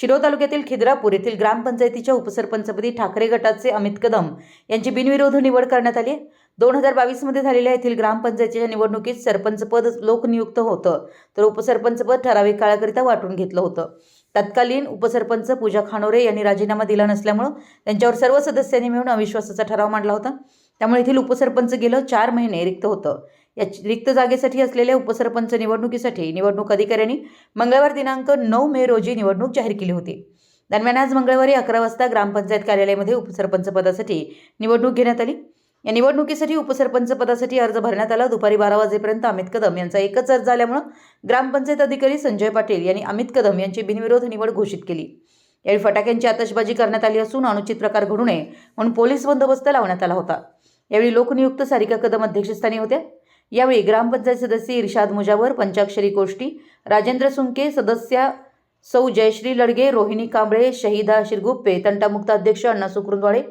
शिरोळ तालुक्यातील खिद्रापूर येथील ग्रामपंचायतीच्या उपसरपंचपदी ठाकरे गटाचे अमित कदम यांची बिनविरोध निवड करण्यात आली दोन हजार बावीसमध्ये झालेल्या येथील ग्रामपंचायतीच्या निवडणुकीत सरपंचपद लोकनियुक्त होतं तर उपसरपंचपद ठराविक काळाकरिता वाटून घेतलं होतं. तत्कालीन उपसरपंच पूजा खानोरे यांनी राजीनामा दिला नसल्यामुळं त्यांच्यावर सर्व सदस्यांनी मिळून अविश्वासाचा ठराव मांडला होता. त्यामुळे येथील उपसरपंच गेलं चार महिने रिक्त होतं. या रिक्त जागेसाठी असलेल्या उपसरपंच निवडणुकीसाठी निवडणूक अधिकाऱ्यांनी मंगळवार दिनांक नऊ मे रोजी निवडणूक जाहीर केली होती. दरम्यान आज मंगळवारी अकरा वाजता ग्रामपंचायत कार्यालयामध्ये उपसरपंच पदासाठी निवडणूक घेण्यात आली. या निवडणुकीसाठी उपसरपंच पदासाठी अर्ज भरण्यात आला. दुपारी बारा वाजेपर्यंत अमित कदम यांचा एकच अर्ज आल्यामुळे ग्रामपंचायत अधिकारी संजय पाटील यांनी अमित कदम यांची बिनविरोध निवड घोषित केली. यावेळी फटाक्यांची आतषबाजी करण्यात आली असून अनुचित प्रकार घडू नये म्हणून पोलीस बंदोबस्त लावण्यात आला होता. यावेळी लोकनियुक्त सारिका कदम अध्यक्षस्थानी होत्या. यावेळी ग्रामपंचायत सदस्य इर्शाद मुजावर पंचाक्षरी गोष्टी राजेंद्र सुंके सदस्या सौ जयश्री लडगे रोहिणी कांबळे शहीदा शिरगुप्पे तंटामुक्त अध्यक्ष अण्णा सुकृंदवाळे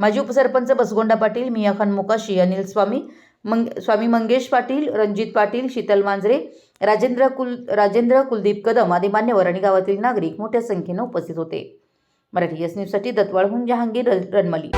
माजी उपसरपंच बसगोंडा पाटील मिया खान मोकाशी अनिल स्वामी मंग स्वामी मंगेश पाटील रणजित पाटील शीतल मांजरे राजेंद्र कुल राजेंद्र कुलदीप कदम आदी मान्यवर आणि गावातील नागरिक मोठ्या संख्येनं उपस्थित होते. मराठी एस न्यूजसाठी दत्वाळहून जहांगीर रणमली